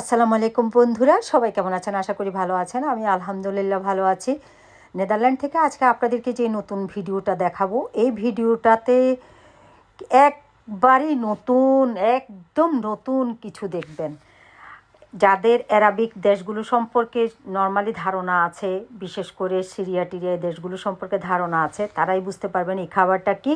আসসালামু আলাইকুম বন্ধুরা, সবাই কেমন আছেন? আশা করি ভালো আছেন। আমি আলহামদুলিল্লাহ ভালো আছি। নেদারল্যান্ড থেকে আজকে আপনাদেরকে যে নতুন ভিডিওটা দেখাবো, এই ভিডিওটাতে একবারই নতুন, একদম নতুন কিছু দেখবেন। যাদের অ্যারাবিক দেশগুলো সম্পর্কে নর্মালি ধারণা আছে, বিশেষ করে সিরিয়া টিরিয়া দেশগুলো সম্পর্কে ধারণা আছে, তারাই বুঝতে পারবেন এই খাবারটা কি।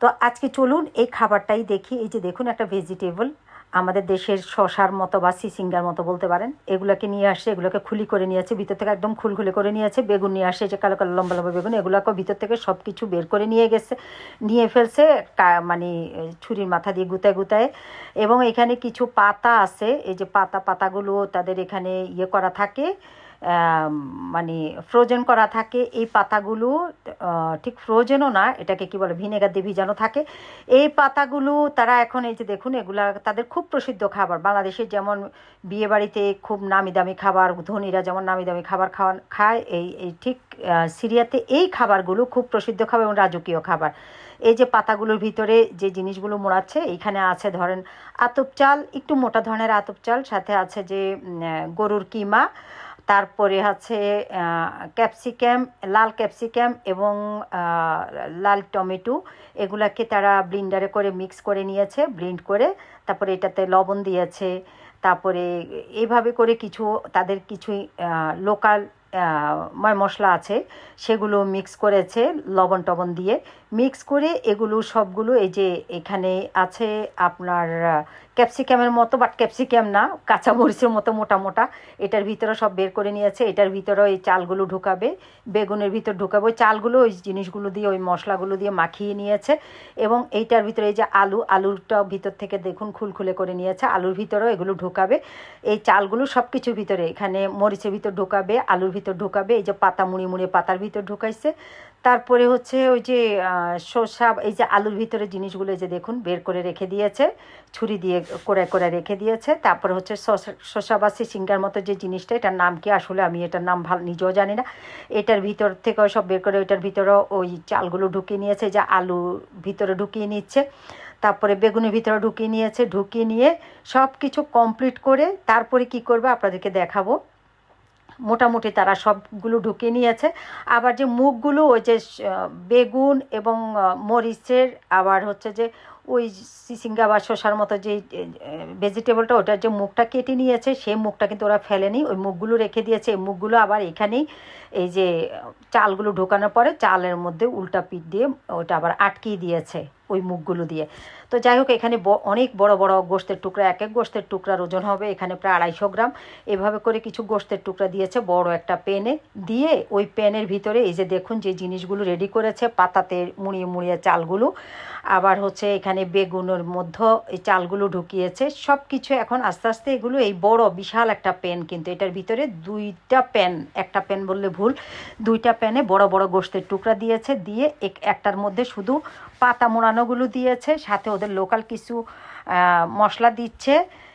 তো আজকে চলুন এই খাবারটাই দেখি। এই যে দেখুন, একটা ভেজিটেবল আমাদের দেশের শশার মতো বা সিসিঙ্গার মতো বলতে পারেন, এগুলোকে নিয়ে আসছে এগুলোকে খুলি করে নিয়েছে ভিতর থেকে একদম খুল খুলে করে নিয়েছে বেগুন নিয়ে আসে যে কালো কালো লম্বা লম্বা বেগুন এগুলোকে ভিতর থেকে সব কিছু বের করে নিয়ে গেছে, নিয়ে ফেলছে মানে ছুরির মাথা দিয়ে গুতায় গুতায়। এবং এখানে কিছু পাতা আছে, এই যে পাতা পাতাগুলো তাদের এখানে ইয়ে করা থাকে মানে ফ্রোজেন করা থাকে। এই পাতাগুলো ঠিক ফ্রোজেনও না, এটাকে কি বলে ভিনেগার দিয়ে ভিজানো থাকে। এই পাতাগুলো তারা এখন এই যে দেখুন, এগুলা তাদের খুব প্রসিদ্ধ খাবার। বাংলাদেশে যেমন বিয়ে বাড়িতে খুব নামি দামি খাবার, ধনীরা যেমন নামি দামি খাবার খাওয়া খায়, এই এই ঠিক সিরিয়াতে এই খাবারগুলো খুব প্রসিদ্ধ খাবার এবং রাজকীয় খাবার। এই যে পাতাগুলোর ভিতরে যে জিনিসগুলো মোড়াচ্ছে, এইখানে আছে ধরেন আতপ চাল, একটু মোটা ধরনের আতপ চাল, সাথে আছে যে গরুর কিমা তারপরে আছে ক্যাপসিকাম, লাল ক্যাপসিকাম এবং লাল টমেটো, এগুলাকে তারা ব্লিন্ডারে করে মিক্স করে নিয়েছে, ব্লিন্ড করে তারপরে এটাতে লবণ দিয়েছে। তারপরে এইভাবে করে কিছু, তাদের কিছুই লোকাল মশলা আছে, সেগুলো মিক্স করেছে লবণ টবণ দিয়ে। মিক্স করে এগুলো সবগুলো এই যে এখানে আছে আপনার ক্যাপসিকামের মতো বাট ক্যাপসিকাম না কাঁচামরিচের মতো মোটা মোটা। এটার ভিতরে সব বের করে নিয়েছে। এটার ভিতরে ওই চালগুলো ঢুকাবে। বেগুনের ভিতর ঢুকাবে। ওই চালগুলো, ওই জিনিসগুলো দিয়ে, ওই মশলাগুলো দিয়ে মাখিয়ে নিয়েছে। এবং এইটার ভিতরে এই যে আলু, আলুরটা ভিতর থেকে দেখুন খুলখুলে করে নিয়েছে। আলুর ভিতরেও এগুলো ঢুকাবে। এই চালগুলো সব কিছুর ভিতরে, এখানে মরিচের ভিতর ঢুকাবে, আলুর ভিতর ঢুকাবে। এই যে পাতা মুড়ি মুড়ে পাতার ভিতর ঢুকাইছে। তারপরে হচ্ছে ওই যে শসা, এই যে আলুর ভিতরে জিনিসগুলো যে দেখুন, বের করে রেখে দিয়েছে, ছুরি দিয়ে করে করে রেখে দিয়েছে, তারপরে হচ্ছে শসা বা সিঙ্গার মতো যে জিনিসটা, এটার নাম কি আসলে আমি এটার নাম ভালো নিজেও জানি না। এটার ভিতর থেকে সব বের করে ওইটার ভিতরে ওই চালগুলো ঢুকিয়ে নিয়েছে যে আলু ভিতরে ঢুকিয়ে নিচ্ছে, তারপরে বেগুনের ভিতরে ঢুকিয়ে নিয়েছে, ঢুকিয়ে নিয়ে সব কিছু কমপ্লিট করে তারপরে কি করবে আপনাদেরকে দেখাবো। মোটামুটি তারা সবগুলো ঢুকে নিয়েছে। আবার যে মুখগুলো, ওই যে বেগুন এবং মরিচের, আবার হচ্ছে যে ওই সিসিঙ্গা বা শসার মতো যে ভেজিটেবলটা ওটার যে মুখটা কেটে নিয়েছে, সেই মুখটা কিন্তু ওরা ফেলেনি। ওই মুখগুলো রেখে দিয়েছে। এই মুখগুলো আবার এখানেই, এই যে, চালগুলো ঢোকানোর পরে চালের মধ্যে উল্টা পিঠ দিয়ে ওটা আবার আটকিয়ে দিয়েছে ওই মুখগুলো দিয়ে। তো যাই হোক, এখানে অনেক বড় বড় গোস্তের টুকরা, এক এক গোস্তের টুকরার ওজন হবে। এখানে প্রায় আড়াইশো গ্রাম। এভাবে করে কিছু গোস্তের টুকরা দিয়েছে বড় একটা পেনে দিয়ে ওই পেনের ভিতরে এই যে দেখুন যে জিনিসগুলো রেডি করেছে, পাতাতে মুড়িয়ে মুড়িয়ে চালগুলো। আবার হচ্ছে এখানে বেগুনের মধ্যে এই চালগুলো ঢুকিয়েছে। সব কিছু এখন আস্তে আস্তে এগুলো এই বড় বিশাল একটা প্যান কিন্তু এটার ভিতরে দুইটা প্যান একটা প্যান বললে ভুল, দুইটা প্যানে বড় বড় গোষ্ঠের টুকরা দিয়েছে, দিয়ে এক- একটার মধ্যে শুধু পাতা মোড়ানোগুলো দিয়েছে, সাথে ওদের লোকাল কিছু মশলা দিচ্ছে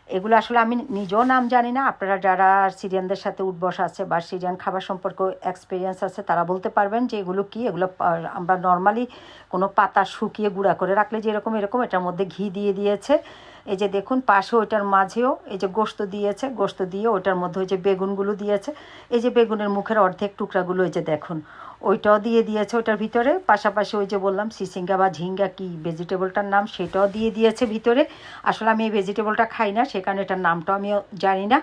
এগুলো আসলে আমি নিজেও নাম জানি না। আপনারা যারা সিরিয়ানদের সাথে উঠবস আছে বা সিরিয়ান খাবার সম্পর্ক এক্সপিরিয়েন্স আছে, তারা বলতে পারবেন যে এগুলো কি? এগুলো আমরা নর্মালি কোনো পাতা শুকিয়ে গুঁড়া করে রাখলে যেরকম এরকম, এটার মধ্যে ঘি দিয়ে দিয়েছে। এই যে দেখুন, পাশে ওইটার মাঝেও এই যে গোস্ত দিয়েছে গোস্ত দিয়ে ওইটার মধ্যে ওই যে বেগুনগুলো দিয়েছে। এই যে বেগুনের মুখের অর্ধেক টুকরাগুলো এই যে দেখুন, ওইটাও দিয়ে দিয়েছে ওইটার ভিতরে। পাশাপাশি ওই যে বললাম, সিসিঙ্গা বা ঝিঙ্গা কি ভেজিটেবলটার নাম সেটাও দিয়ে দিয়েছে ভিতরে। আসলে আমি এই ভেজিটেবলটা খাই না, সে কারণে এটার নামটাও আমিও জানি না।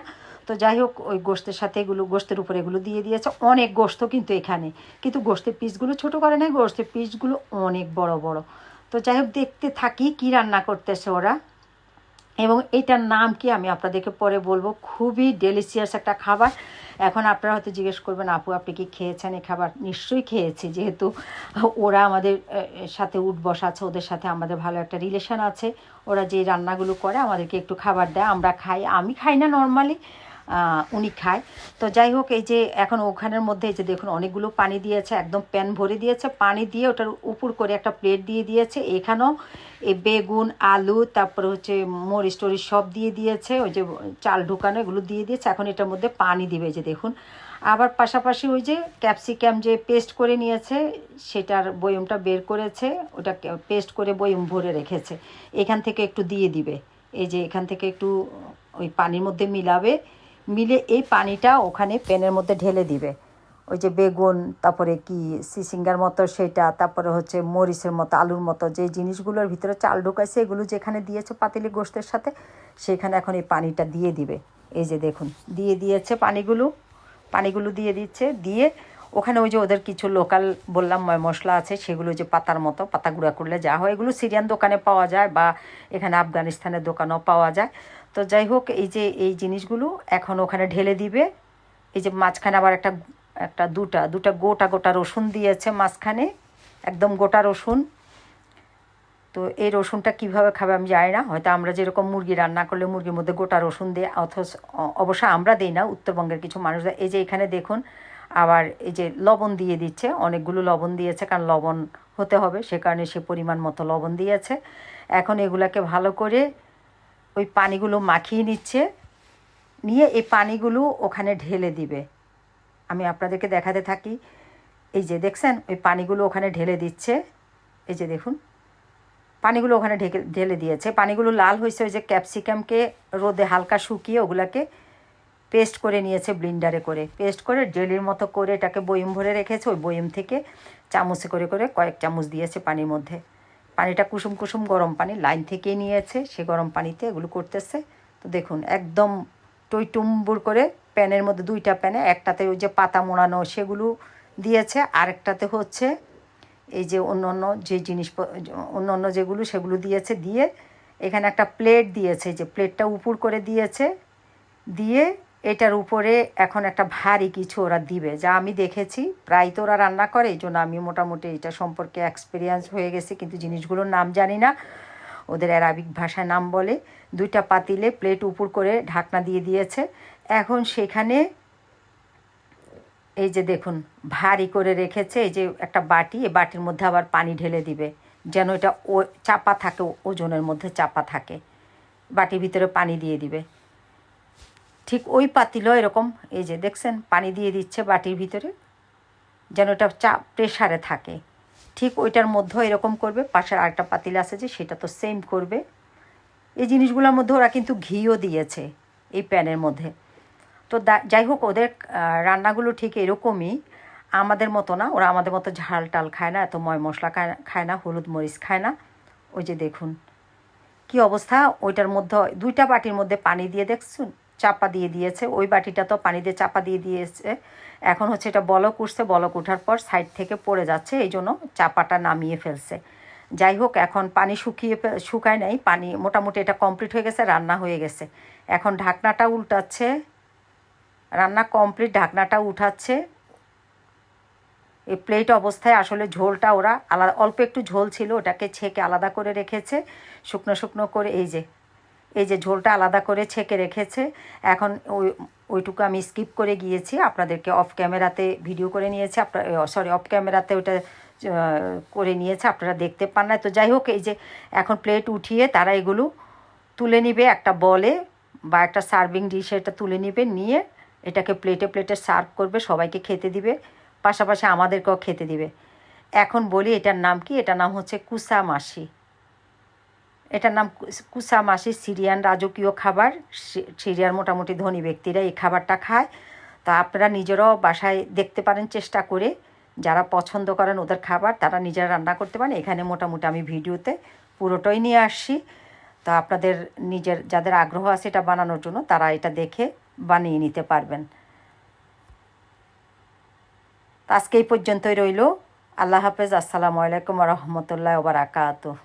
তো যাই হোক, ওই গোস্তের সাথে এগুলো গোস্তের উপরে এগুলো দিয়ে দিয়েছে। অনেক গোস্ত কিন্তু এখানে। কিন্তু গোস্তের পিসগুলো ছোট করে নেই গোস্তের পিসগুলো অনেক বড় বড়। তো যাই হোক, দেখতে থাকি কি রান্না করতেছে ওরা। এবং এটার নাম কি আমি আপনাদেরকে পরে বলব। খুবই ডেলিসিয়াস একটা খাবার। এখন আপনারা হয়তো জিজ্ঞেস করবেন, আপু, আপনি কি খেয়েছেন এই খাবার? নিশ্চয়ই খেয়েছি, যেহেতু ওরা আমাদের সাথে উঠবস আছে, ওদের সাথে আমাদের ভালো একটা রিলেশন আছে। ওরা যে রান্নাগুলো করে, আমাদেরকে একটু খাবার দেয়, আমরা খাই। আমি খাই না নর্মালি উনি খায়। তো যাই হোক, এই যে এখন ওখানের মধ্যে এই যে দেখুন, অনেকগুলো পানি দিয়েছে, একদম প্যান ভরে দিয়েছে। পানি দিয়ে ওটার উপর করে একটা প্লেট দিয়ে দিয়েছে। এখানেও এই বেগুন, আলু, তারপরে হচ্ছে মরিচ টরিচ সব দিয়ে দিয়েছে। ওই যে চাল ঢুকানো, এগুলো দিয়ে দিয়েছে। এখন এটার মধ্যে পানি দিবে যে দেখুন। আবার পাশাপাশি ওই যে ক্যাপসিকাম যে পেস্ট করে নিয়েছে, সেটার বয়মটা বের করেছে। ওটা পেস্ট করে বয়ম ভরে রেখেছে। এখান থেকে একটু দিয়ে দিবে। এই যে এখান থেকে একটু ওই পানির মধ্যে মিলাবে। মিলে এই পানিটা ওখানে প্যানের মধ্যে ঢেলে দিবে। ওই যে বেগুন, তারপরে কি, সিসিঙ্গার মতো সেটা, তারপরে হচ্ছে মরিচের মতো, আলুর মতো, যে জিনিসগুলোর ভিতরে চাল ঢুকাইছে, এগুলো যেখানে দিয়েছে পাতিলি গোস্তের সাথে, সেখানে এখন এই পানিটা দিয়ে দিবে। এই যে দেখুন, দিয়ে দিয়েছে পানিগুলো পানিগুলো দিয়ে দিচ্ছে, দিয়ে ওখানে ওই যে ওদের কিছু লোকাল, বললাম, ময় মশলা আছে, সেগুলো যে পাতার মতো, পাতা গুঁড়া করলে যা হয়, এগুলো সিরিয়ান দোকানে পাওয়া যায় বা এখানে আফগানিস্তানের দোকানেও পাওয়া যায়। তো যাই হোক, এই যে এই জিনিসগুলো এখন ওখানে ঢেলে দিবে। এই যে মাঝখানে আবার একটা একটা দুটা দুটা গোটা গোটা রসুন দিয়েছে মাঝখানে, একদম গোটা রসুন। তো এই রসুনটা কীভাবে খাবে আমি জানি না, হয়তো আমরা যেরকম মুরগি রান্না করলে মুরগির মধ্যে গোটা রসুন দিয়ে অথচ অবশ্য আমরা দিই না, উত্তরবঙ্গের কিছু মানুষ এই যে এখানে দেখুন, আবার এই যে লবণ দিয়ে দিচ্ছে, অনেকগুলো লবণ দিয়েছে, কারণ লবণ হতে হবে, সে কারণে সে পরিমাণ মতো লবণ দিয়েছে। এখন এগুলাকে ভালো করে ওই পানিগুলো মাখিয়ে নিচ্ছে, নিয়ে এই পানিগুলো ওখানে ঢেলে দিবে। আমি আপনাদেরকে দেখাতে থাকি। এই যে দেখছেন, ওই পানিগুলো ওখানে ঢেলে দিচ্ছে। এই যে দেখুন, পানিগুলো ওখানে ঢেকে, ঢেলে দিয়েছে। পানিগুলো লাল হয়েছে ওই যে ক্যাপসিকামকে রোদে হালকা শুকিয়ে ওগুলাকে পেস্ট করে নিয়েছে ব্লিন্ডারে করে। পেস্ট করে জেলির মতো করে এটাকে বয়ম ভরে রেখেছে। ওই বয়ম থেকে চামচে করে করে কয়েক চামচ দিয়েছে পানির মধ্যে। পানিটা কুসুম কুসুম গরম পানি লাইন থেকেই নিয়েছে, সে গরম পানিতে এগুলো করতেছে। তো দেখুন, একদম টইটুম্বুর করে প্যানের মধ্যে দুইটা প্যানে, একটাতে ওই যে পাতা মোড়ানো সেগুলো দিয়েছে, আরেকটাতে হচ্ছে এই যে অন্য অন্য যে জিনিস অন্য অন্য যেগুলো সেগুলো দিয়েছে, দিয়ে এখানে একটা প্লেট দিয়েছে, যে প্লেটটা উপর করে দিয়েছে, দিয়ে এটার উপরে এখন একটা ভারী কিছু ওরা দিবে। যা আমি দেখেছি, প্রায় তো ওরা রান্না করে, এই জন্য আমি মোটামুটি এটা সম্পর্কে এক্সপিরিয়েন্স হয়ে গেছে, কিন্তু জিনিসগুলোর নাম জানি না। ওদের অ্যারাবিক ভাষায় নাম বলে, দুইটা পাতিলে প্লেট উপর করে ঢাকনা দিয়ে দিয়েছে। এখন সেখানে এই যে দেখুন, ভারী করে রেখেছে, এই যে একটা বাটি এই বাটির মধ্যে আবার পানি ঢেলে দিবে, যেন এটা ও চাপা থাকে, ওজনের মধ্যে চাপা থাকে। বাটির ভিতরে পানি দিয়ে দিবে। ঠিক ওই পাতিলও এরকম, এই যে দেখছেন, পানি দিয়ে দিচ্ছে বাটির ভিতরে, যেন এটা চাপ প্রেশারে থাকে। ঠিক ওইটার মধ্যেও এরকম করবে, পাশের আরেকটা পাতিল আছে যে সেটা তো সেম করবে। এই জিনিসগুলোর মধ্যে ওরা কিন্তু ঘিও দিয়েছে এই প্যানের মধ্যে। তো যাই হোক, ওদের রান্নাগুলো ঠিক এরকমই। আমাদের মতো না, ওরা আমাদের মতো ঝাল টাল খায় না, এত ময় মশলা খায় খায় না, হলুদ মরিচ খায় না। ওই যে দেখুন, কি অবস্থা? ওইটার মধ্যে, দুইটা বাটির মধ্যে পানি দিয়ে দেখছুন? চাপা দিয়ে দিয়েছে। ওই বাটিটা তো পানি দিয়ে চাপা দিয়ে দিয়েছে। এখন হচ্ছে এটা বলক উঠছে, বলক ওঠার পর সাইড থেকে পড়ে যাচ্ছে, এই জন্য চাপাটা নামিয়ে ফেলছে। যাই হোক, এখন পানি শুকিয়ে শুকায় নাই, পানি মোটামুটি এটা কমপ্লিট হয়ে গেছে, রান্না হয়ে গেছে। এখন ঢাকনাটা উল্টাচ্ছে, রান্না কমপ্লিট, ঢাকনাটা উঠাচ্ছে। এই প্লেট অবস্থায় আসলে ঝোলটা ওরা আলাদা, অল্প একটু ঝোল ছিল, ওটাকে ছেঁকে আলাদা করে রেখেছে। শুকনো শুকনো করে, এই যে এই যে ঝোলটা আলাদা করে ছেঁকে রেখেছে, এখন ওই, ওইটুকু আমি স্কিপ করে গিয়েছি, আপনাদেরকে অফ ক্যামেরাতে ভিডিও করে নিয়েছি আপনার সরি অফ ক্যামেরাতে ওইটা করে নিয়েছে, আপনারা দেখতে পান না, তো যাই হোক, এই যে এখন প্লেট উঠিয়ে তারা এগুলো তুলে নিবে একটা বলে বা একটা সার্ভিং ডিশে এটা তুলে নিবে, নিয়ে এটাকে প্লেটে প্লেটে সার্ভ করবে, সবাইকে খেতে দিবে, পাশাপাশি আমাদেরকেও খেতে দিবে। এখন বলি এটার নাম কি? এটার নাম হচ্ছে কুসা মাসি এটার নাম কুস- মাসি সিরিয়ান রাজকীয় খাবার। সিরিয়ার মোটামুটি ধনী ব্যক্তিরা এই খাবারটা খায়। তা আপনারা নিজেরাও বাসায় দেখতে পারেন, চেষ্টা করে। যারা পছন্দ করেন ওদের খাবার, তারা নিজেরা রান্না করতে পারেন। এখানে মোটামুটি আমি ভিডিওতে পুরোটাই নিয়ে আসছি। তা আপনাদের নিজের, যাদের আগ্রহ আছে এটা বানানোর জন্য, তারা এটা দেখে বানিয়ে নিতে পারবেন। আজকে এই পর্যন্তই রইল। আল্লাহ হাফেজ। আসসালামু আলাইকুম রহমতুল্লাহ ওবরাকাতুহ